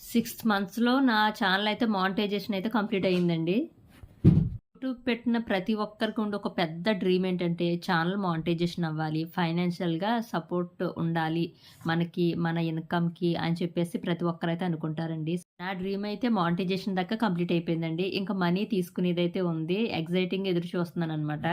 Sixth మంత్స్లో నా channel అయితే మానిటైజేషన్ అయితే కంప్లీట్ అయ్యిందండి. యూట్యూబ్ పెట్టిన ప్రతి ఒక్కరికి ఉండే ఒక పెద్ద డ్రీమ్ ఏంటంటే ఛానల్ మానిటైజేషన్ అవ్వాలి ఫైనాన్షియల్గా సపోర్ట్ ఉండాలి మనకి మన ఇన్కమ్కి అని చెప్పేసి ప్రతి ఒక్కరైతే అనుకుంటారండి. నా డ్రీమ్ అయితే మానిటైజేషన్ దాకా కంప్లీట్ అయిపోయిందండి. ఇంకా మనీ తీసుకునేది అయితే ఉంది ఎగ్జైటింగ్ ఎదురు చూస్తున్నాను అనమాట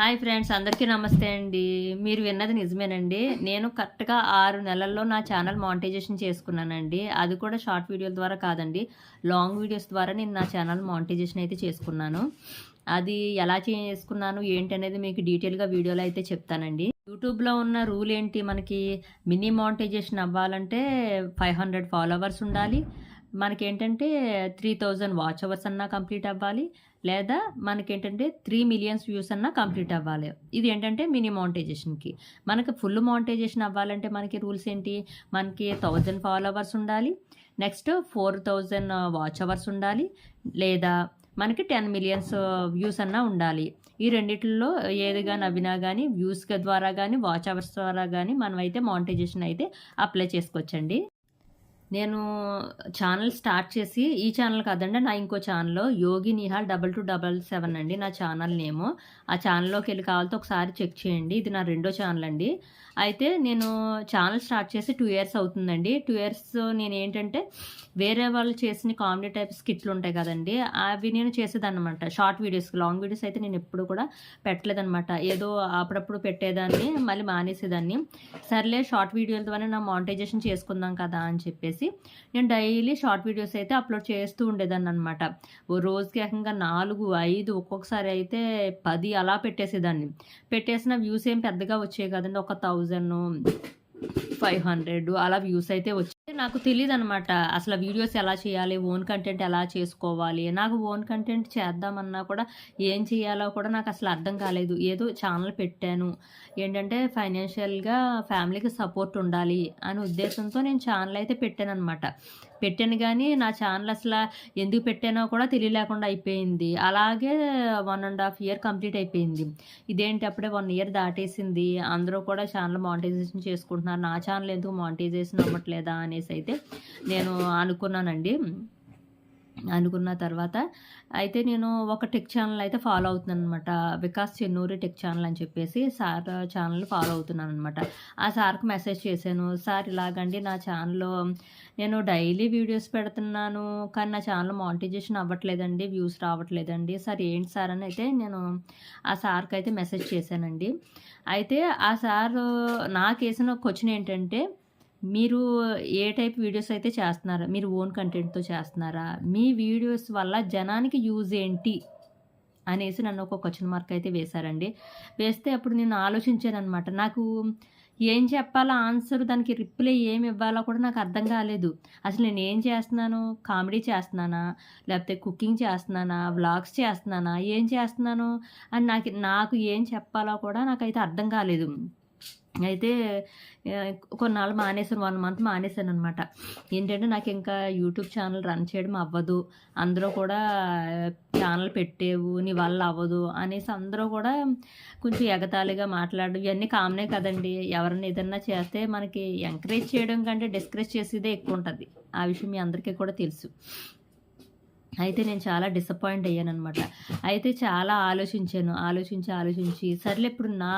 హాయ్ ఫ్రెండ్స్ అందరికీ నమస్తే అండి. మీరు విన్నది నిజమేనండి. నేను కరెక్ట్గా ఆరు నెలల్లో నా ఛానల్ మానిటైజేషన్ చేసుకున్నానండి. అది కూడా షార్ట్ వీడియోల ద్వారా కాదండి. లాంగ్ వీడియోస్ ద్వారా నేను నా ఛానల్ మానిటైజేషన్ అయితే చేసుకున్నాను. అది ఎలా చేసుకున్నాను ఏంటి అనేది మీకు డీటెయిల్గా వీడియోలో అయితే చెప్తానండి. యూట్యూబ్లో ఉన్న రూల్ ఏంటి? మనకి మినీ మానిటైజేషన్ అవ్వాలంటే ఫైవ్ హండ్రెడ్ ఫాలోవర్స్ ఉండాలి. మనకేంటంటే త్రీ థౌజండ్ వాచ్ అవర్స్ అన్నా కంప్లీట్ అవ్వాలి లేదా మనకేంటంటే త్రీ మిలియన్స్ వ్యూస్ అన్నా కంప్లీట్ అవ్వాలి. ఇది ఏంటంటే మినీ మానిటైజేషన్కి మనకి ఫుల్ మానిటైజేషన్ అవ్వాలంటే మనకి రూల్స్ ఏంటి? మనకి థౌజండ్ ఫాలోవర్స్ ఉండాలి next four thousand watch hours ఉండాలి లేదా మనకి టెన్ మిలియన్స్ వ్యూస్ అన్నా ఉండాలి. ఈ రెండిట్లో ఏదిగా నవ్వినా కానీ వ్యూస్ ద్వారా కానీ వాచ్ అవర్స్ ద్వారా కానీ మనమైతే మానిటైజేషన్ అయితే అప్లై చేసుకోవచ్చండి. నేను ఛానల్ స్టార్ట్ చేసి ఈ ఛానల్ కాదండి నా ఇంకో ఛానల్లో Yogi Nihal double two double seven అండి నా ఛానల్ నేము. ఆ ఛానల్లోకి వెళ్ళి కావాలంటే ఒకసారి చెక్ చేయండి ఇది నా రెండో ఛానల్ అండి. అయితే నేను ఛానల్ స్టార్ట్ చేసి టూ ఇయర్స్ అవుతుందండి. టూ ఇయర్స్ నేను ఏంటంటే వేరే వాళ్ళు చేసిన కామెడీ టైప్ స్కిట్లు ఉంటాయి కదండి అవి నేను చేసేదన్నమాట. షార్ట్ వీడియోస్ లాంగ్ వీడియోస్ అయితే నేను ఎప్పుడు కూడా పెట్టలేదన్నమాట. ఏదో అప్పుడప్పుడు పెట్టేదాన్ని మళ్ళీ మానేసేదాన్ని. సర్లే షార్ట్ వీడియోల ద్వారా నా మానిటైజేషన్ చేసుకుందాం కదా అని చెప్పేసి నేను డైలీ షార్ట్ వీడియోస్ అయితే అప్లోడ్ చేస్తూ ఉండేదాన్ని అనమాట ఓ రోజుకి ఏకంగా నాలుగు ఐదు ఒక్కొక్కసారి అయితే పది అలా పెట్టేసేదాన్ని. పెట్టేసిన వ్యూస్ ఏం పెద్దగా వచ్చాయి కదండి ఒక థౌజండ్ ఫైవ్ హండ్రెడ్ అలా వ్యూస్ అయితే వచ్చాయి. నాకు తెలియదు అనమాట అసలు వీడియోస్ ఎలా చేయాలి? ఓన్ కంటెంట్ ఎలా చేసుకోవాలి? నాకు ఓన్ కంటెంట్ చేద్దామన్నా కూడా ఏం చేయాలో కూడా నాకు అసలు అర్థం కాలేదు. ఏదో ఛానల్ పెట్టాను. ఏంటంటే ఫైనాన్షియల్గా ఫ్యామిలీకి సపోర్ట్ ఉండాలి అనే ఉద్దేశంతో నేను ఛానల్ అయితే పెట్టాను అనమాట పెట్టాను కానీ నా ఛానల్ అసలు ఎందుకు పెట్టానో కూడా తెలియలేకుండా అయిపోయింది. అలాగే one and half year complete అయిపోయింది. ఇదేంటి? అప్పుడే వన్ ఇయర్ దాటేసింది. అందరూ కూడా ఛానల్ మానిటైజేషన్ చేసుకుంటున్నారు. నా ఛానల్ ఎందుకు మానిటైజేషన్ అవ్వట్లేదా అనేసి అయితే నేను అనుకున్నానండి. అనుకున్న తర్వాత అయితే నేను ఒక టెక్ ఛానల్ అయితే ఫాలో అవుతున్నాను అనమాట వికాస్ చెన్నూరి టెక్ ఛానల్ అని చెప్పేసి సార్ ఛానల్ ఫాలో అవుతున్నాను అనమాట ఆ సార్కి మెసేజ్ చేశాను. సార్ ఇలాగండి నా ఛానల్లో నేను డైలీ వీడియోస్ పెడుతున్నాను కానీ నా ఛానల్ మానిటైజేషన్ అవ్వట్లేదండి వ్యూస్ రావట్లేదండి. సార్ ఏంటి సార్? అని అయితే నేను ఆ సార్కి అయితే మెసేజ్ చేశానండి. అయితే ఆ సార్ నాకు వేసిన క్వశ్చన్ ఏంటంటే మీరు ఏ టైప్ వీడియోస్ అయితే చేస్తున్నారా? మీరు ఓన్ కంటెంట్తో చేస్తున్నారా? మీ వీడియోస్ వల్ల జనానికి యూజ్ ఏంటి? అనేసి నన్ను ఒక క్వశ్చన్ మార్క్ అయితే వేశారండి. వేస్తే అప్పుడు నేను ఆలోచించాను అనమాట నాకు ఏం చెప్పాలో ఆన్సర్ దానికి రిప్లై ఏమి ఇవ్వాలో కూడా నాకు అర్థం కాలేదు. అసలు నేను ఏం చేస్తున్నాను? కామెడీ చేస్తున్నానా? లేకపోతే కుకింగ్ చేస్తున్నానా? వ్లాగ్స్ చేస్తున్నానా? ఏం చేస్తున్నాను? అని నాకు నాకు ఏం చెప్పాలో కూడా నాకైతే అర్థం కాలేదు. అయితే కొన్నాళ్ళు మానేసాను వన్ మంత్ మానేసాను అనమాట ఏంటంటే నాకు ఇంకా యూట్యూబ్ ఛానల్ రన్ చేయడం అవ్వదు. అందరూ కూడా ఛానల్ పెట్టేవు నీ వల్ల అవ్వదు అనేసి అందరూ కూడా కొంచెం ఎగతాళిగా మాట్లాడడం ఇవన్నీ కామనే కదండి. ఎవరైనా ఏదన్నా చేస్తే మనకి ఎంకరేజ్ చేయడం కంటే డిస్కరేజ్ చేసేదే ఎక్కువ ఉంటుంది. ఆ విషయం మీ అందరికీ కూడా తెలుసు. అయితే నేను చాలా డిసప్పాయింట్ అయ్యాను అనమాట అయితే చాలా ఆలోచించాను. ఆలోచించి ఆలోచించి సర్లే ఇప్పుడు నా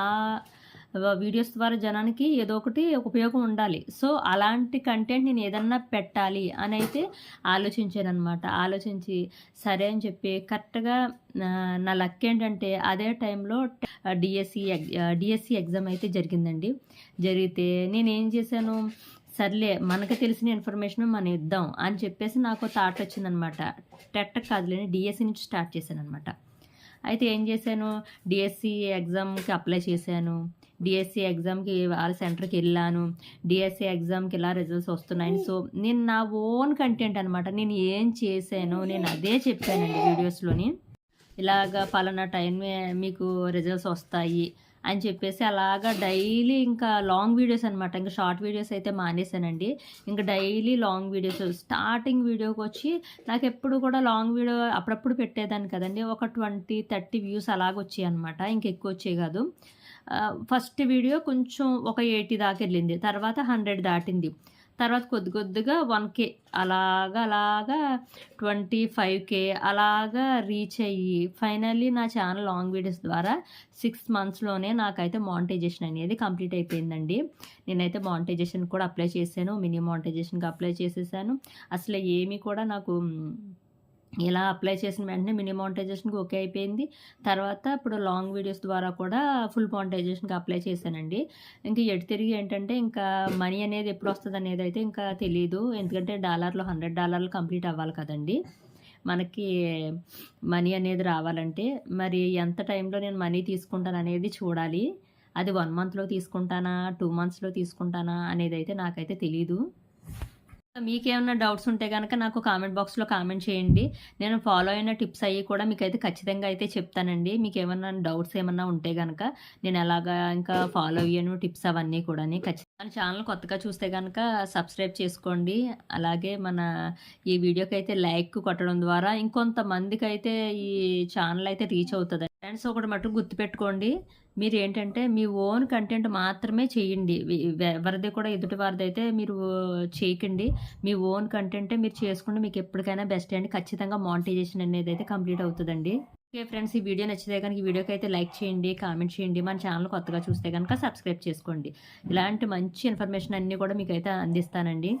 వీడియోస్ ద్వారా జనానికి ఏదో ఒకటి ఉపయోగం ఉండాలి. సో అలాంటి కంటెంట్ నేను ఏదన్నా పెట్టాలి అని అయితే ఆలోచించాను అనమాట ఆలోచించి సరే అని చెప్పి కరెక్ట్గా నా లక్ ఏంటంటే అదే టైంలో డిఎస్సి డిఎస్సి ఎగ్జామ్ అయితే జరిగిందండి. జరిగితే నేను ఏం చేశాను సర్లే మనకు తెలిసిన ఇన్ఫర్మేషన్ మనం ఇద్దాం అని చెప్పేసి నాకు థాట్ వచ్చిందనమాట టెట్ కాదులేని డిఎస్సి నుంచి స్టార్ట్ చేశాను అనమాట అయితే ఏం చేశాను డిఎస్సి ఎగ్జామ్కి అప్లై చేశాను. డిఎస్సి ఎగ్జామ్కి వాళ్ళ సెంటర్కి వెళ్ళాను. డిఎస్సి ఎగ్జామ్కి ఇలా రిజల్ట్స్ వస్తున్నాయని. సో నేను నా ఓన్ కంటెంట్ అనమాట నేను ఏం చేశాను నేను అదే చెప్పానండి వీడియోస్లోని. ఇలాగ పలానా టైం మీకు రిజల్ట్స్ వస్తాయి. అని చెప్పేసి అలాగా డైలీ ఇంకా లాంగ్ వీడియోస్ అనమాట ఇంకా షార్ట్ వీడియోస్ అయితే మానేశానండి. ఇంకా డైలీ లాంగ్ వీడియోస్ స్టార్టింగ్ వీడియోకి వచ్చి నాకు ఎప్పుడు కూడా లాంగ్ వీడియో అప్పుడప్పుడు పెట్టేదాన్ని కదండి. ఒక ట్వంటీ థర్టీ వ్యూస్ అలాగొచ్చాయి అనమాట ఇంకెక్కువ వచ్చాయి కాదు. ఫస్ట్ వీడియో కొంచెం ఒక ఎయిటీ దాకా వెళ్ళింది. తర్వాత హండ్రెడ్ దాటింది. తర్వాత కొద్ది కొద్దిగా వన్ కే అలాగా అలాగా ట్వంటీ ఫైవ్ కే అలాగా రీచ్ అయ్యి ఫైనల్లీ నా ఛానల్ లాంగ్ వీడియోస్ ద్వారా సిక్స్ మంత్స్లోనే నాకైతే మానిటైజేషన్ అనేది కంప్లీట్ అయిపోయిందండి. నేనైతే మానిటైజేషన్ కూడా అప్లై చేశాను మినీ మానిటైజేషన్కి అప్లై చేసేసాను. అసలు ఏమీ కూడా నాకు ఇలా అప్లై చేసిన వెంటనే మినీ మానిటైజేషన్కి ఓకే అయిపోయింది. తర్వాత ఇప్పుడు లాంగ్ వీడియోస్ ద్వారా కూడా ఫుల్ మానిటైజేషన్కి అప్లై చేశానండి. ఇంకా ఎటు తిరిగి ఏంటంటే ఇంకా మనీ అనేది ఎప్పుడు వస్తుంది అనేది అయితే ఇంకా తెలియదు ఎందుకంటే డాలర్లో హండ్రెడ్ డాలర్లు కంప్లీట్ అవ్వాలి కదండి. మనకి మనీ అనేది రావాలంటే మరి ఎంత టైంలో నేను మనీ తీసుకుంటాను అనేది చూడాలి. అది వన్ మంత్లో తీసుకుంటానా టూ మంత్స్లో తీసుకుంటానా అనేది అయితే నాకైతే తెలీదు. మీకేమన్నా డౌట్స్ ఉంటే కనుక నాకు కామెంట్ బాక్స్లో కామెంట్ చేయండి. నేను ఫాలో అయిన టిప్స్ అయ్యి కూడా మీకు అయితే ఖచ్చితంగా అయితే చెప్తానండి. మీకు ఏమన్నా డౌట్స్ ఏమన్నా ఉంటే కనుక నేను ఎలాగా ఇంకా ఫాలో అయ్యాను టిప్స్ అవన్నీ కూడా ఖచ్చితంగా. ఛానల్ కొత్తగా చూస్తే కనుక సబ్స్క్రైబ్ చేసుకోండి. అలాగే మన ఈ వీడియోకి అయితే లైక్ కొట్టడం ద్వారా ఇంకొంతమందికి అయితే ఈ ఛానల్ అయితే రీచ్ అవుతుంది ఫ్రెండ్స్ ఒకటి మటుకు గుర్తుపెట్టుకోండి. మీరు ఏంటంటే మీ ఓన్ కంటెంట్ మాత్రమే చేయండి. ఎవరిది కూడా ఎదుటి వారిది అయితే మీరు చేయకండి. మీ ఓన్ కంటెంటే మీరు చేసుకుంటే మీకు ఎప్పటికైనా బెస్ట్ అండి ఖచ్చితంగా మానిటైజేషన్ అనేది అయితే కంప్లీట్ అవుతుందండి. ఓకే ఫ్రెండ్స్ ఈ వీడియో నచ్చితే కనుక ఈ వీడియోకి అయితే లైక్ చేయండి కామెంట్ చేయండి. మన ఛానల్ కొత్తగా చూస్తే కనుక సబ్స్క్రైబ్ చేసుకోండి. ఇలాంటి మంచి ఇన్ఫర్మేషన్ అన్నీ కూడా మీకు అయితే అందిస్తానండి.